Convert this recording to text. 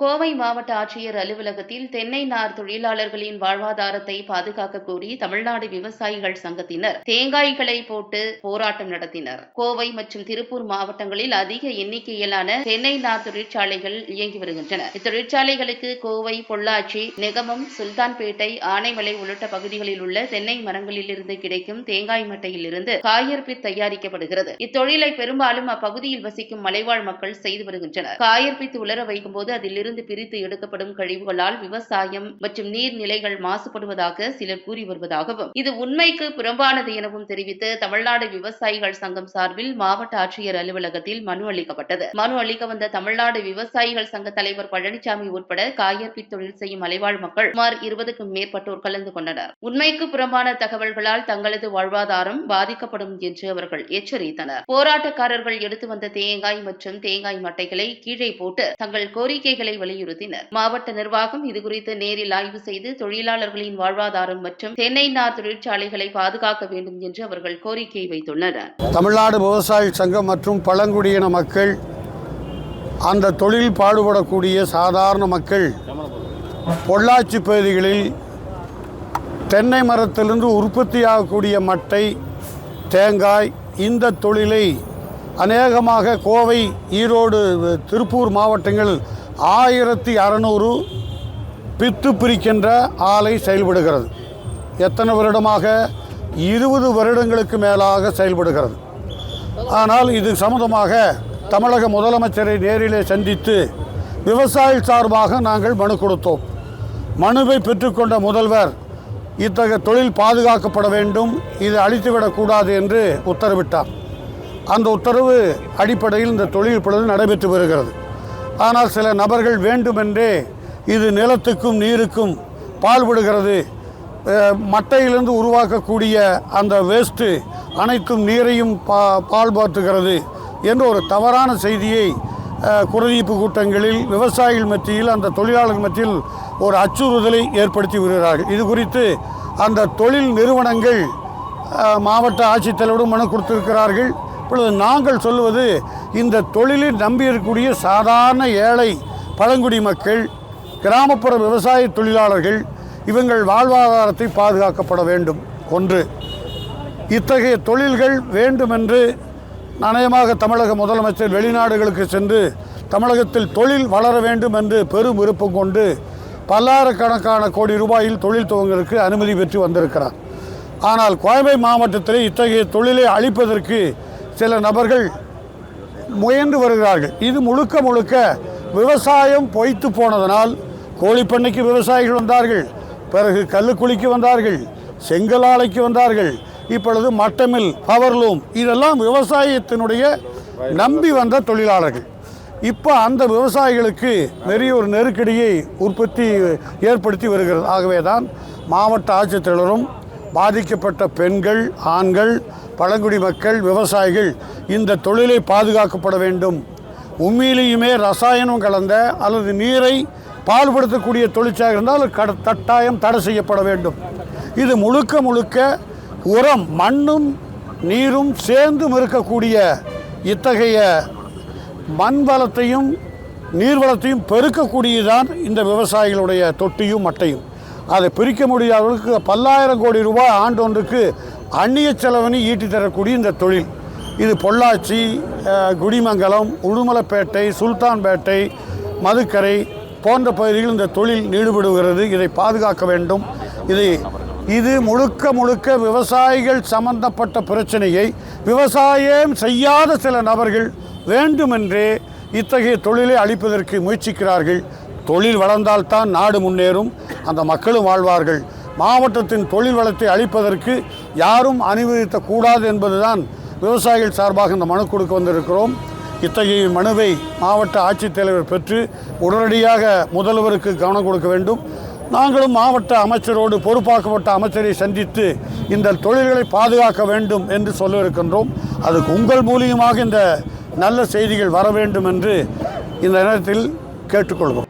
கோவை மாவட்ட ஆட்சியர் அலுவலகத்தில் தென்னை நார் தொழிலாளர்களின் வாழ்வாதாரத்தை பாதுகாக்க கோரி தமிழ்நாடு விவசாயிகள் சங்கத்தினர் தேங்காய்களை போட்டு போராட்டம் நடத்தினர். கோவை மற்றும் திருப்பூர் மாவட்டங்களில் அதிக எண்ணிக்கையிலான தென்னை நார் தொழிற்சாலைகள் இயங்கி வருகின்றன. இத்தொழிற்சாலைகளுக்கு கோவை பொள்ளாச்சி நெகமம் சுல்தான்பேட்டை ஆனைமலை உள்ளிட்ட பகுதிகளில் உள்ள தென்னை மரங்களிலிருந்து கிடைக்கும் தேங்காய் மட்டையில் இருந்து தயாரிக்கப்படுகிறது. இத்தொழிலை பெரும்பாலும் அப்பகுதியில் வசிக்கும் மலைவாழ் மக்கள் செய்து வருகின்றனர். காயர்பித் உலர வைக்கும் போது இருந்து பிரித்து எடுக்கப்படும் கழிவுகளால் விவசாயம் மற்றும் நீர்நிலைகள் மாசுபடுவதாக சிலர் கூறி வருவதாகவும் இது உண்மைக்கு புறம்பானது எனவும் தெரிவித்து தமிழ்நாடு விவசாயிகள் சங்கம் சார்பில் மாவட்ட ஆட்சியர் அலுவலகத்தில் மனு அளிக்கப்பட்டது. மனு அளிக்க வந்த தமிழ்நாடு விவசாயிகள் சங்க தலைவர் பழனிசாமி உட்பட காயற்பி தொழில் செய்யும் மலைவாழ் மக்கள் சுமார் இருபதுக்கும் மேற்பட்டோர் கலந்து கொண்டனர். உண்மைக்கு புறம்பான தகவல்களால் தங்களது வாழ்வாதாரம் பாதிக்கப்படும் என்று அவர்கள் எச்சரித்தனர். போராட்டக்காரர்கள் எடுத்து வந்த தேங்காய் மற்றும் தேங்காய் மட்டைகளை கீழே போட்டு தங்கள் கோரிக்கைகளை வலியுறுத்தினர். மாவட்ட நிர்வாகம் இதுகுறித்து நேரில் ஆய்வு செய்து தொழிலாளர்களின் வாழ்வாதாரம் மற்றும் தென்னை நார் தொழிற்சாலைகளை பாதுகாக்க வேண்டும் என்று அவர்கள் கோரிக்கை வைத்துள்ளனர். தமிழ்நாடு விவசாய சங்கம் மற்றும் பழங்குடியின மக்கள் அந்த தொழில் பாடுபடக்கூடிய சாதாரண மக்கள் பொள்ளாச்சி பகுதிகளில் தென்னை மரத்திலிருந்து உற்பத்தியாகக்கூடிய மட்டை தேங்காய் இந்த தொழிலை அநேகமாக கோவை ஈரோடு திருப்பூர் மாவட்டங்கள் ஆயிரத்தி அறநூறு பித்து பிரிக்கின்ற ஆலை செயல்படுகிறது. எத்தனை வருடமாக? இருபது வருடங்களுக்கு மேலாக செயல்படுகிறது. ஆனால் இது சம்மந்தமாக தமிழக முதலமைச்சரை நேரிலே சந்தித்து விவசாய சார்பாக நாங்கள் மனு கொடுத்தோம். மனுவை பெற்றுக்கொண்ட முதல்வர் இத்தகைய தொழில் பாதுகாக்கப்பட வேண்டும் இது அழித்துவிடக்கூடாது என்று உத்தரவிட்டார். அந்த உத்தரவு அடிப்படையில் இந்த தொழில் இப்பொழுது நடைபெற்று வருகிறது. ஆனால் சில நபர்கள் வேண்டுமென்றே இது நிலத்துக்கும் நீருக்கும் பால்படுகிறது மட்டையிலிருந்து உருவாக்கக்கூடிய அந்த வேஸ்ட்டு அனைத்தும் நீரையும் பா பால்பாற்றுகிறது என்ற ஒரு தவறான செய்தியை அஹ், கூட்டங்களில் விவசாயிகள் மத்தியில் அந்த தொழிலாளர்கள் மத்தியில் ஒரு அச்சுறுதலை ஏற்படுத்தி வருகிறார்கள் இது குறித்து அந்த தொழில் நிறுவனங்கள் மாவட்ட ஆட்சித்தலைவரும் மனு கொடுத்திருக்கிறார்கள். இப்பொழுது நாங்கள் சொல்லுவது இந்த தொழிலில் நம்பியிருக்கக்கூடிய சாதாரண ஏழை பழங்குடி மக்கள் கிராமப்புற விவசாய தொழிலாளர்கள் இவங்கள் வாழ்வாதாரத்தை பாதுகாக்கப்பட வேண்டும். ஒன்று இத்தகைய தொழில்கள் வேண்டுமென்று நயமாக தமிழக முதலமைச்சர் வெளிநாடுகளுக்கு சென்று தமிழகத்தில் தொழில் வளர வேண்டும் என்று பெரும் விருப்பம் கொண்டு பல்லாயிரக்கணக்கான கோடி ரூபாயில் தொழில் துவங்களுக்கு அனுமதி பெற்று வந்திருக்கிறார். ஆனால் கோயம்பை மாவட்டத்தில் இத்தகைய தொழிலை அழிப்பதற்கு சில நபர்கள் முயன்று வருகிறார்கள். இது முழுக்க முழுக்க விவசாயம் பொய்த்து போனதனால் கோழிப்பண்ணைக்கு விவசாயிகள் வந்தார்கள் பிறகு கல்லுக்குழிக்கு வந்தார்கள் செங்கல் ஆலைக்கு வந்தார்கள் இப்பொழுது மட்டமில் பவர்லூம் இதெல்லாம் விவசாயத்தினுடைய நம்பி வந்த தொழிலாளர்கள். இப்போ அந்த விவசாயிகளுக்கு பெரிய ஒரு நெருக்கடியை உற்பத்தி ஏற்படுத்தி வருகிறது. ஆகவே தான் மாவட்ட ஆட்சித்தலைவரும் பாதிக்கப்பட்ட பெண்கள் ஆண்கள் பழங்குடி மக்கள் விவசாயிகள் இந்த தொழிலை பாதுகாக்கப்பட வேண்டும். உண்மையிலேயுமே ரசாயனம் கலந்த அல்லது நீரை பால்படுத்தக்கூடிய தொழிற்சாலை இருந்தால் கட கட்டாயம் தடை செய்யப்பட வேண்டும். இது முழுக்க முழுக்க உரம் மண்ணும் நீரும் சேர்ந்தும் இருக்கக்கூடிய இத்தகைய மண் வளத்தையும் நீர்வளத்தையும் பெருக்கக்கூடியதான் பெருக்கக்கூடியதுதான் இந்த விவசாயிகளுடைய தொட்டியும் மட்டையும். அதை பிரிக்க முடியாதவர்களுக்கு பல்லாயிரம் கோடி ரூபாய் ஆண்டொன்றுக்கு அந்நிய செலவினை ஈட்டி தரக்கூடிய இந்த தொழில். இது பொள்ளாச்சி குடிமங்கலம் உடுமலைப்பேட்டை சுல்தான்பேட்டை மதுக்கரை போன்ற பகுதிகளில் இந்த தொழில் ஈடுபடுகிறது. இதை பாதுகாக்க வேண்டும். இதை இது முழுக்க முழுக்க விவசாயிகள் சம்பந்தப்பட்ட பிரச்சனையை விவசாயம் செய்யாத சில நபர்கள் வேண்டுமென்றே இத்தகைய தொழிலை அளிப்பதற்கு முயற்சிக்கிறார்கள். தொழில் வளர்ந்தால்தான் நாடு முன்னேறும். அந்த மக்களும் வாழ்வார்கள். மாவட்டத்தின் தொழில் வளத்தை அளிப்பதற்கு யாரும் அனுமதிக்கக்கூடாது என்பதுதான் விவசாயிகள் சார்பாக இந்த மனு கொடுக்க வந்திருக்கிறோம். இத்தகைய மனுவை மாவட்ட ஆட்சித்தலைவர் பெற்று உடனடியாக முதல்வருக்கு கவனம் கொடுக்க வேண்டும். நாங்களும் மாவட்ட அமைச்சரோடு பொறுப்பாக்கப்பட்ட அமைச்சரை சந்தித்து இந்த தொழில்களை பாதுகாக்க வேண்டும் என்று சொல்லவிருக்கின்றோம் அதுக்கு உங்கள் மூலியமாக இந்த நல்ல செய்திகள் வர வேண்டும் என்று இந்த நேரத்தில் கேட்டுக்கொள்கிறோம்